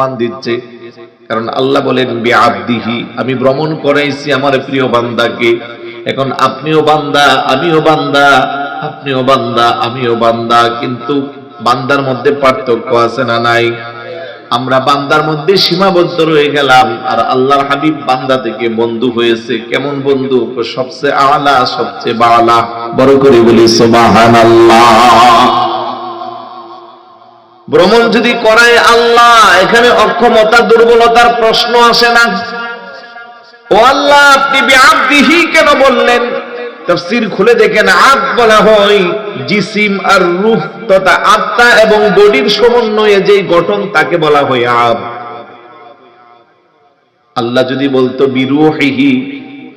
সম্মান দিচ্ছে। কারণ আল্লাহ বলেন, বিআবদিহি, আমি ভ্রমণ করাইছি আমার প্রিয় বান্দাকে। এখন আপনিও বান্দা, আমিও বান্দা, আপনিও বান্দা, আমিও বান্দা। কিন্তু বান্দার মধ্যে পার্থক্য আছে না নাই? আমরা বান্দার মধ্যে সীমাবদ্ধ রয়ে গেলাম, আর আল্লাহর হাবিব বান্দা থেকে বন্ধু হয়েছে। কেমন বন্ধু? সবচেয়ে আলা, সবচেয়ে বালা। বড় করে বলি, সুবহানাল্লাহ। ভ্রমণ যদি করায় আল্লাহ, এখানে অক্ষমতা, দুর্বলতার প্রশ্ন আসে না। ও আল্লাহ, আপনি বিআবদিহি কেন বললেন? তাফসীর খুলে দেখেন, আব বলা হয় জিসিম আর রূহ তথা আত্মা এবং বডির সমন্বয়ে যেই গঠন, তাকে বলা হয় আব। আল্লাহ যদি বলতো, বিরুহিহি,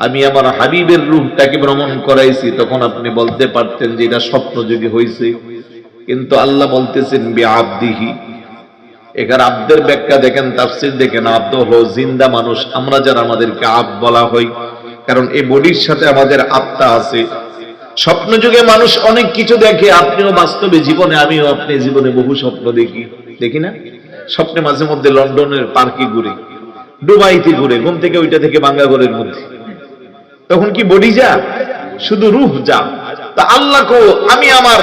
আমি আমার হাবিবের রূহটাকে ভ্রমণ করাইছি, তখন আপনি বলতে পারতেন যে এটা স্বপ্ন যদি হয়েছে কিন্তু আল্লাহ বলতেছেন, বিআবদিহি। এখানে আব্দের ব্যাখ্যা দেখেন, তাফসির দেখেন, আব্দ হলো জিন্দা মানুষ। আমরা যারা আমাদেরকে আব বলা হয়, কারণ এই বডির সাথে আমাদের আত্মা আছে। স্বপ্ন যুগে মানুষ অনেক কিছু দেখে, আপনিও বাস্তবে জীবনে, আমিও আপনি জীবনে বহু স্বপ্ন দেখি। দেখি না? স্বপ্নে মাঝে মধ্যে লন্ডনের পার্কে ঘুরে, দুবাইতে ঘুরে, ঘুম থেকে ওইটা থেকে বাঙ্গা ঘরের মধ্যে। তখন কি বডি যা? শুধু রূহ যা। তা আল্লাহ কো, আমি আমার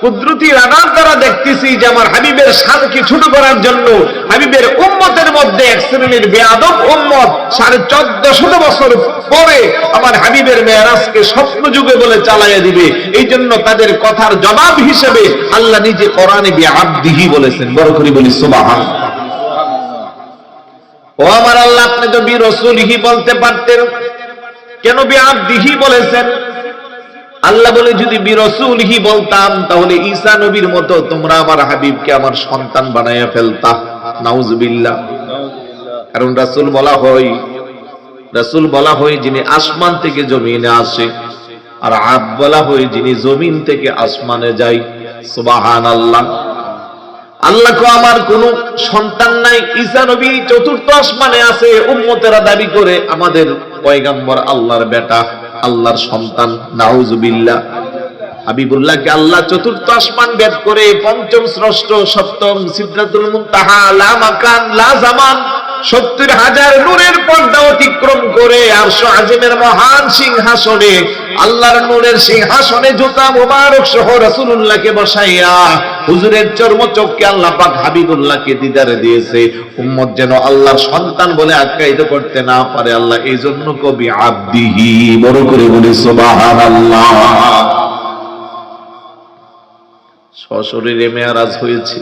কুদরতি রানার দ্বারা দেখতেছি যে আমার হাবিবের শানকে ছোট করার জন্য হাবিবের উম্মতের মধ্যে এক শ্রেণির বেয়াদব উম্মত সাড়ে চোদ্দ শত বছর পরে আমার হাবিবের মেয়ারাজকে স্বপ্ন যুগে বলে চালাইয়া দিবে। এই জন্য তাদের কথার জবাব হিসেবে আল্লাহ নিজে কোরআনে বিআবদিহি বলেছেন। বড় করে বলি, সুবহান। ও আমার আল্লাহ, আপনি তো বি রসুলহি বলতে পারতেন। কেন বিআবদিহি বলেছেন? আল্লাহ বলে, যদি বিরসুলহি বলতাম, তাহলে ঈসা নবীর মতো তোমরা আমার হাবিবকে আমার সন্তান বানাইয়া ফেলতা। নাউজুবিল্লাহ। কারণ রাসূল বলা হয়, রাসূল বলা হয় যিনি আসমান থেকে জমিনে আসে, আর আব বলা হয় যিনি জমিন থেকে আসমানে যায়। সুবহানাল্লাহ। আল্লাহ কো আমার কোন সন্তান নাই, ঈসা নবী চতুর্থ আসমানে আছে, উম্মতেরা দাবি করে আমাদের পয়গাম্বর আল্লাহর বেটা। আল্লাহর সন্তান, নাউজুবিল্লাহ। হাবিবুল্লাহকে আল্লাহ চতুর্থ আসমান ভেদ করে পঞ্চম স্রষ্ট সপ্তম সিদ্ধাতুল মুনতাহা, লা মাকান, লা জামান। সত্তর হাজার নূরের পর্দা অতিক্রম করে আরশ আজিমের মহান সিংহাসনে, আল্লাহর নূরের সিংহাসনে জুতা মোবারক সহ রাসূলুল্লাহকে বসাইয়া হুজুরের চর্ম চোখকে আল্লাহ পাক হাবিবুল্লাহকে দিদারে দিয়েছে। উম্মত যেন আল্লাহর সন্তান বলে আখ্যায়িত করতে না পারে, আল্লাহ এই জন্য কবি আব্দিহি, বড় করে বলি সুবহানাল্লাহ। সশরীরে মেয়ারাজ হয়েছে।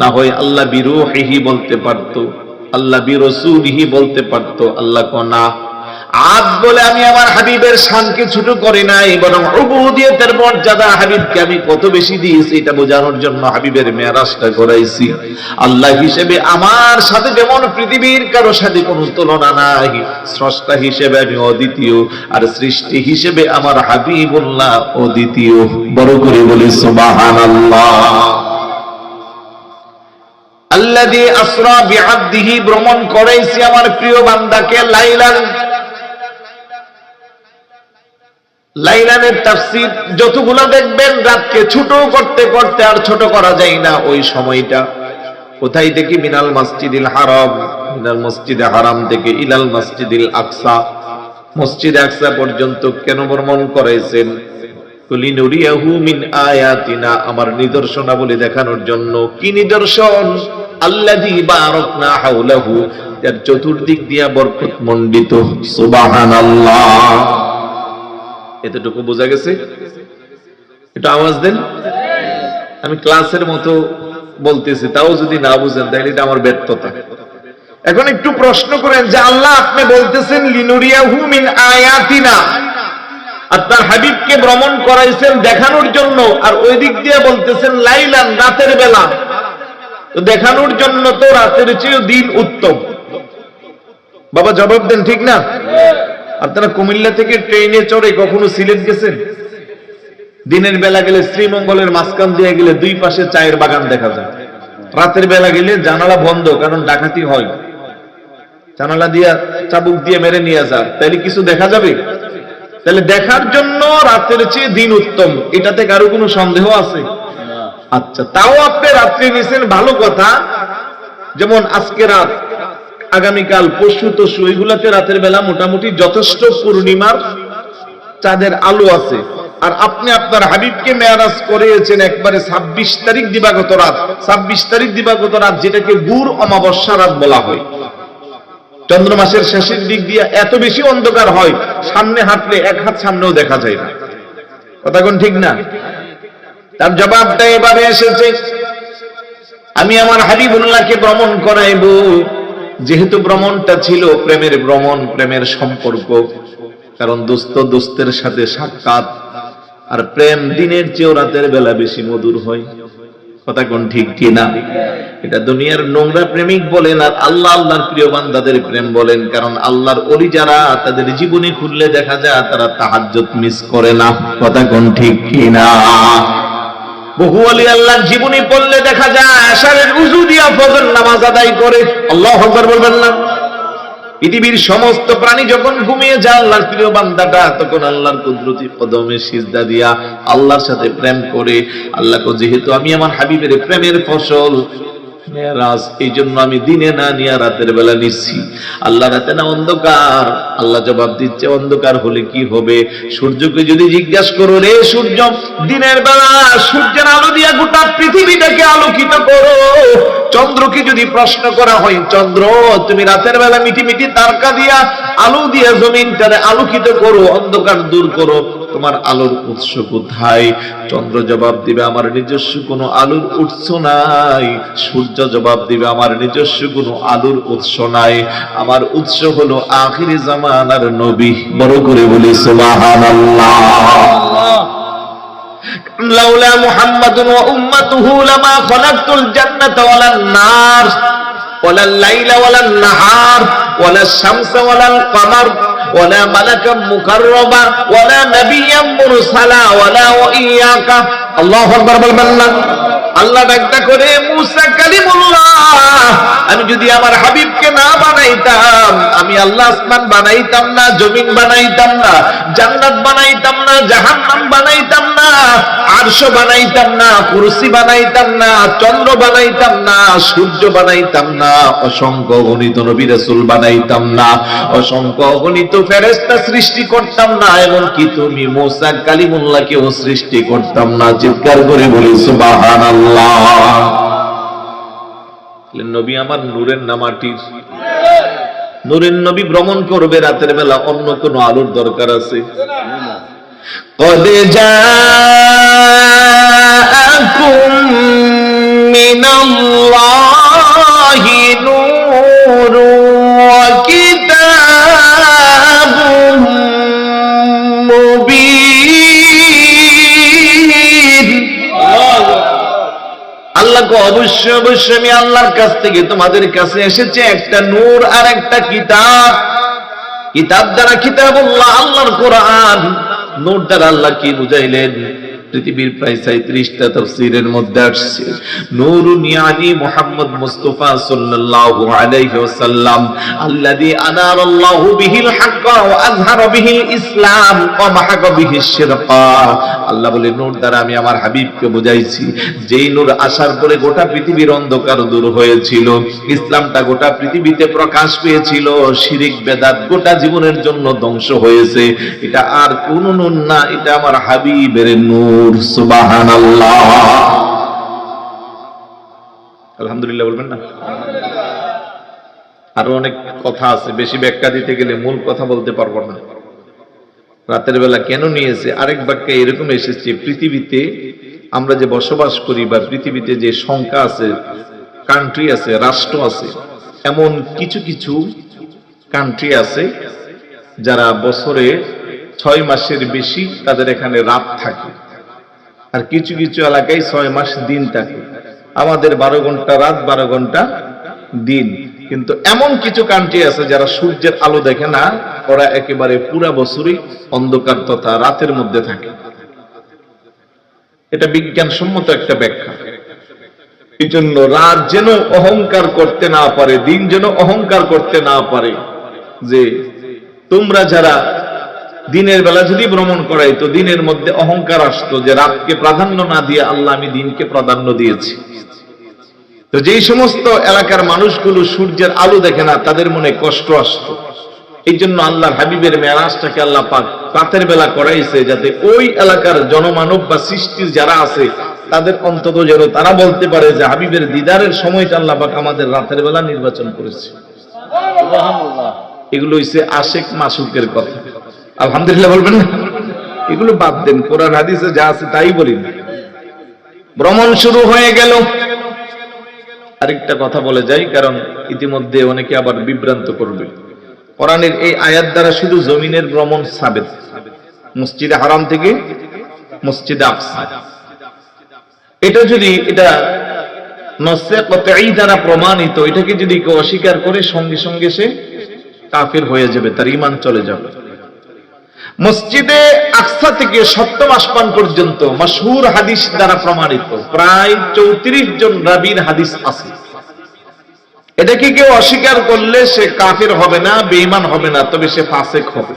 না হয় আল্লাহ বিরুহিহি বলতে পারতো, আল্লাহ বিরসুলিহি বলতে পারতো, আল্লাহ কনা আজ বলে আমি আমার হাবিবের শানকে ছোট করি নাই, বরং উবুদিয়তের মর্যাদা হাবিবকে আমি কত বেশি দিয়েছি, এটা বোঝানোর জন্য হাবিবের মেয়ারাজটা করাইছি আল্লাহ হিসেবে আমার সাথে যেমন পৃথিবীর কারও সাথে কোনো তুলনা নাই, স্রষ্টা হিসেবে আমি অদ্বিতীয়, আর সৃষ্টি হিসেবে আমার হাবিবুল্লাহ অদ্বিতীয়। বড় করে বলি, সুবহানাল্লাহ। ভ্রমণ করাইছি আমার প্রিয় বান্দাকে লাইলান, লাইলানের তাফসীর যতগুলো দেখবেন, রাতকে ছোট করতে করতে আর ছোট করা যায় না ওই সময়টা। কোথায় থেকে মিনাল মসজিদিল হারাম, মিনাল মসজিদে হারাম থেকে ইলাল মসজিদিল আকসা। মসজিদ আকসা পর্যন্ত কেন ভ্রমণ করাইছেন আমার নিদর্শনাবলী দেখানোর জন্য। কি নিদর্শন? হাওলাহু, যার চতুর্দিক দিয়া বরকত সুবহানাল্লাহ। এতটুকু বোঝা গেছে? একটু আওয়াজ দেন। আমি ক্লাসের মতো বলতেছি, তাও যদি না বুঝেন, তাহলে এটা আমার ব্যর্থতা। এখন একটু প্রশ্ন করেন যে, আল্লাহ আপনি বলতেছেন, লিনুরিয়াহু মিন আয়াতিনা। আপনার হাবিবকে ভ্রমণ করাইছেন দেখানোর জন্য, আর ওই দিক দিয়ে বলতেছেন, লাইলান, রাতের বেলা। দেখানোর জন্য তো রাতের চেয়েও দিন উত্তম। বাবা, জবাব দেন, ঠিক না? আপনারা কুমিল্লা থেকে ট্রেনে চড়ে কখনো সিলেট গেছেন? দিনের বেলা গেলে শ্রীমঙ্গলের মাঝখান দিয়ে গেলে দুই পাশে চায়ের বাগান দেখা যায়। রাতের বেলা গেলে জানালা বন্ধ, কারণ ডাকাতি হয়। জানালা দিয়া চাবুক দিয়ে মেরে নিয়ে যান। তাহলে কিছু দেখা যাবে? তাহলে দেখার জন্য রাতের চেয়ে দিন উত্তম। এটাতে কারও কোনো সন্দেহ আছে? আচ্ছা তাও আপনি রাত্রি নিছেন, ভালো কথা। যেমন আজকে রাত, আগামীকাল, পরশু তসু এগুলাতে রাতের বেলা মোটামুটি যথেষ্ট পূর্ণিমার চাঁদের আলো আছে। আর আপনি আপনার হাবিবকে মেয়ারাজ করেছেন একবারে ছাব্বিশ তারিখ দিবাগত রাত। ছাব্বিশ তারিখ দিবাগত রাত, যেটাকে গুড় অমাবস্যা রাত বলা হয়। চন্দ্র মাসের শেষের দিক দিয়ে এত বেশি অন্ধকার হয়, সামনে হাঁটলে এক হাত সামনেও দেখা যায় না। কথা কোন ঠিক না? তার জবাবটা এভাবে এসেছে, আমি আমার হাবিবুল্লাহকে ভ্রমণ করাইব। যেহেতু ভ্রমণটা ছিল প্রেমের ভ্রমণ, প্রেমের সম্পর্ক, কারণ দুস্থ দুস্থের সাথে সাক্ষাৎ, আর প্রেম দিনের চেয়েও রাতের বেলা বেশি মধুর হয়। কথা কোন ঠিক কি না এটা দুনিয়ার নোংরা প্রেমিক বলেন আর আল্লাহ আল্লাহর প্রিয় বান্দাদের প্রেম বলেন, কারণ আল্লাহর অলি যারা তাদের জীবনে খুললে দেখা যায় তারা তাহাজ্জত মিস করে না। কথা কোন ঠিক কি না বহু আলী আল্লাহর জীবনী পড়লে দেখা যায় আশারের উজু দিয়া ফজর নামাজ আদায় করে। আল্লাহ হজর বলবেন না। পৃথিবীর সমস্ত প্রাণী যখন ঘুমিয়ে যায়, আল্লাহর প্রিয় বান্দাটা তখন আল্লাহর কুদরতি পদমে সিজদা দিয়া আল্লাহর সাথে প্রেম করে, আল্লাহকে যেহেতু আমি আমার হাবিবের প্রেমের ফসল মেরাজ এই যদি সূর্যের আলো আলোকিত করো। চন্দ্রকে যদি প্রশ্ন করা হয়, চন্দ্র, তুমি রাতের বেলা মিটি মিটি তারকা দিয়া আলো দিয়া জমিনটারে আলোকিত করো, অন্ধকার দূর করো। তোমার আলোর উৎস কোথায়? চন্দ্র জবাব দিবে, আমার নিজস্ব কোনো আলোর উৎস নাই। সূর্য জবাব দিবে, আমার নিজস্ব কোনো আলোর উৎস নাই। আমার উৎস হলো আখিরি জামানার নবী। বড় করে বলি, সুবহানাল্লাহ। লাউলা মুহাম্মাদুন ওয়া উম্মাতুহু লামা খালাকতুল জান্নাতা ওয়ালান নার। ওয়ালাল লাইলা ওয়ালান নাহার। ওয়ালাশ শামসা ওয়ালাল কমার। ولا ملكا مكرما ولا نبيا مرسلا ولا وإياك. الله أكبر بالبلد আল্লাহ ডাকটা করে, মুসা কালিমুল্লাহ, আমি যদি আমার হাবিবকে না বানাইতাম, আমি আল্লাহ আসমান বানাইতাম না, জমিন বানাইতাম না, জান্নাত বানাইতাম না, জাহান্নাম বানাইতাম না, আরশ বানাইতাম না, কুরসি বানাইতাম না, চন্দ্র বানাইতাম না, সূর্য বানাইতাম না, অসংখ্য গণিত নবী রাসূল বানাইতাম না, অসংখ্য গণিত ফেরেশতা সৃষ্টি করতাম না, এমনকি তুমি মুসা কালিমুল্লাহকেও সৃষ্টি করতাম না। চিৎকার করে বলি, সুবহানাল্লাহ। নবী আমার নূরের নামাটির। নূরের নবী ভ্রমণ করবে রাতের বেলা, অন্য কোন আলোর দরকার আছে? কদে মিনাল্লাহি নূরুন। অবশ্যই অবশ্যই আমি আল্লাহর কাছ থেকে তোমাদের কাছে এসেছে একটা নূর আর একটা কিতাব। কিতাব দ্বারা কিতাব আল্লাহর কোরআন। নূর দ্বারা আল্লাহ কি বুঝাইলেন? পৃথিবীর প্রায় সাঁত্রিশটা তফসিরের মধ্যে আসছে। নূরুন ইয়ানি মুহাম্মদ মুস্তাফা সাল্লাল্লাহু আলাইহি ওয়াসাল্লাম, আল্লাযী বিহিল ওয়া বিহিল ইসলাম ওয়া শিরকা। আল্লাহ বলে, নূর দ্বারা আমি আমার হাবিবকে বুঝাইছি, যেই নূর আসার পরে গোটা পৃথিবীর অন্ধকার দূর হয়েছিল, ইসলামটা গোটা পৃথিবীতে প্রকাশ পেয়েছিল, শিরিক, বেদাত গোটা জীবনের জন্য ধ্বংস হয়েছে। এটা আর কোন নূর না, এটা আমার হাবিবের নূর। সুবহানাল্লাহ। আলহামদুলিল্লাহ বলবেন না? আরও অনেক কথা আছে, বেশি ব্যাখ্যা দিতে গেলে মূল কথা বলতে পারব না। রাতের বেলা কেন নিয়েছে? আরেক বাক্যে এরকম এসেছে, পৃথিবীতে আমরা যে বসবাস করি বা পৃথিবীতে যে সংখ্যা আছে কান্ট্রি আছে, রাষ্ট্র আছে, এমন কিছু কিছু কান্ট্রি আছে যারা বছরে ছয় মাসের বেশি তাদের এখানে রাত থাকে। আর কিছু কিছু এলাকায় ছয় মাস দিন থাকে। আমাদের বারো ঘণ্টা, রাত বারো ঘণ্টা দিন। কিন্তু এমন কিছু কান্ট্রি আছে যারা সূর্যের আলো দেখে না, ওরা একেবারে পুরা বছরই অন্ধকার তথা রাতের মধ্যে থাকে। এটা বিজ্ঞানসম্মত একটা ব্যাখ্যা। এই জন্য রাত যেন অহংকার করতে না পারে, দিন যেন অহংকার করতে না পারে, যে তোমরা যারা দিনের বেলা যদি ভ্রমণ করাই তো দিনের মধ্যে অহংকার আসতো যে রাতকে প্রাধান্য না দিয়ে আল্লাহ আমি দিনকে প্রাধান্য দিয়েছি। তো যেই সমস্ত এলাকার মানুষগুলো সূর্যের আলো দেখে না তাদের মনে কষ্ট আসতো। এই জন্য আল্লাহর হাবিবের মেয়ারাজটাকে আল্লাহ পাক রাতের বেলা করাইছে যাতে ওই এলাকার জনমানব বা সৃষ্টির যারা আছে তাদের অন্তত যেন তারা বলতে পারে যে হাবিবের দিদারের সময়টা আল্লাহ পাক আমাদের রাতের বেলা নির্বাচন করেছে। এগুলো হইছে আশেক মাসুকের কথা। আলহামদুলিল্লাহ বলবেন না? এগুলো বাদ দেন, কোরআন হাদিসে যা আছে তাই বলি। ভ্রমণ শুরু হয়ে গেল। আরেকটা কথা বলে যাই, কারণ ইতিমধ্যে অনেকে আবার বিভ্রান্ত করবে। কোরআনের এই আয়াত দ্বারা শুধু জমিনের ভ্রমণ সাবেত। মসজিদে হারাম থেকে মসজিদে আকসা। এটা যদি এটা নসে কতই দ্বারা প্রমাণিত, এটাকে যদি কেউ অস্বীকার করে, সঙ্গে সঙ্গে সে কাফের হয়ে যাবে, তার ইমান চলে যাবে। মসজিদে আকসা থেকে সপ্তম আসমান পর্যন্ত মশহুর হাদিস দ্বারা প্রমাণিত। প্রায় চৌত্রিশ জন রাবির হাদিস আছে। এটাকে কেউ অস্বীকার করলে সে কাফের হবে না, বেঈমান হবে না, তবে সে ফাসেক হবে?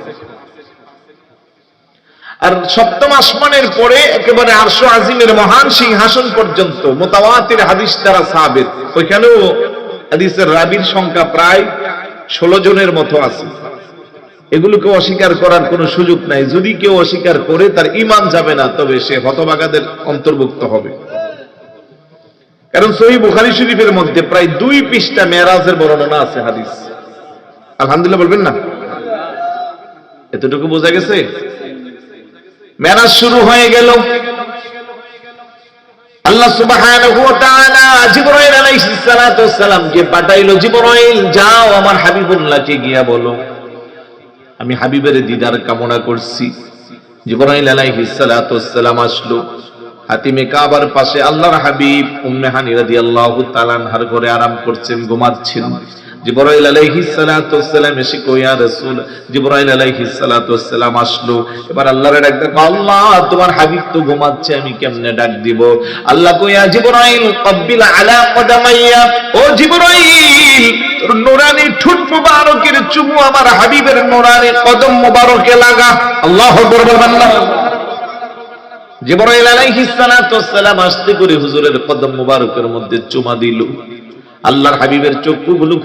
আর সপ্তম আসমানের পরে একেবারে আরশো আজিমের মহান সিংহাসন পর্যন্ত মোতাবাতির হাদিস দ্বারা সাবের ওইখানেও হাদিসের রাবির সংখ্যা প্রায় ষোলো জনের মতো আছে। এগুলোকে অস্বীকার করার কোনো সুযোগ নাই। যদি কেউ অস্বীকার করে, তার ইমান যাবে না, তবে সে হতবাগাদের অন্তর্ভুক্ত হবে। কারণ সহি বুখারি শরীফের মধ্যে প্রায় দুই পৃষ্ঠা মেয়ারাজের বর্ণনা আছে, হাদিস। আলহামদুলিল্লাহ বলবেন না? এতটুকু বোঝা গেছে? মেরাজ শুরু হয়ে গেল। আল্লাহ সুবহানাহু ওয়া ওয়াসসালাম কে পাঠাইলো, জিবরাইল, যাও আমার হাবিবুল্লাহকে গিয়া বলো। আমি হাবিবের দিদার কামনা করছি। জিবরাইল আলাইহিস আসলো। হাতিমে কাবার পাশে আল্লাহর হাবিব উম্মে হানি রাদিয়াল্লাহু তাআলা আরাম করছেন ঘুমাচ্ছেন জিবরাইল এসে জিবরাইল আসলো। এবার আল্লাহর ডাক দেখো, আল্লাহ, তোমার হাবিব তো ঘুমাচ্ছে, আমি কেমনে ডাক দিব? আল্লাহ কই ইয়া জিবরাইল কব্বিল আলা কদামাইয়া, ও জিবরাইল নুরানি ঠুট মুবারকের চুমু আমার হাবিবের নোরানি কদম মুবারকে লাগা। আল্লাহ বলবেন না জিবরাইল সালাতু ওয়াসসালাম আসতে করে হুজুরের কদম মুবারকের মধ্যে চুমা দিল। আল্লাহর হাবিবের চক্ষুগুলো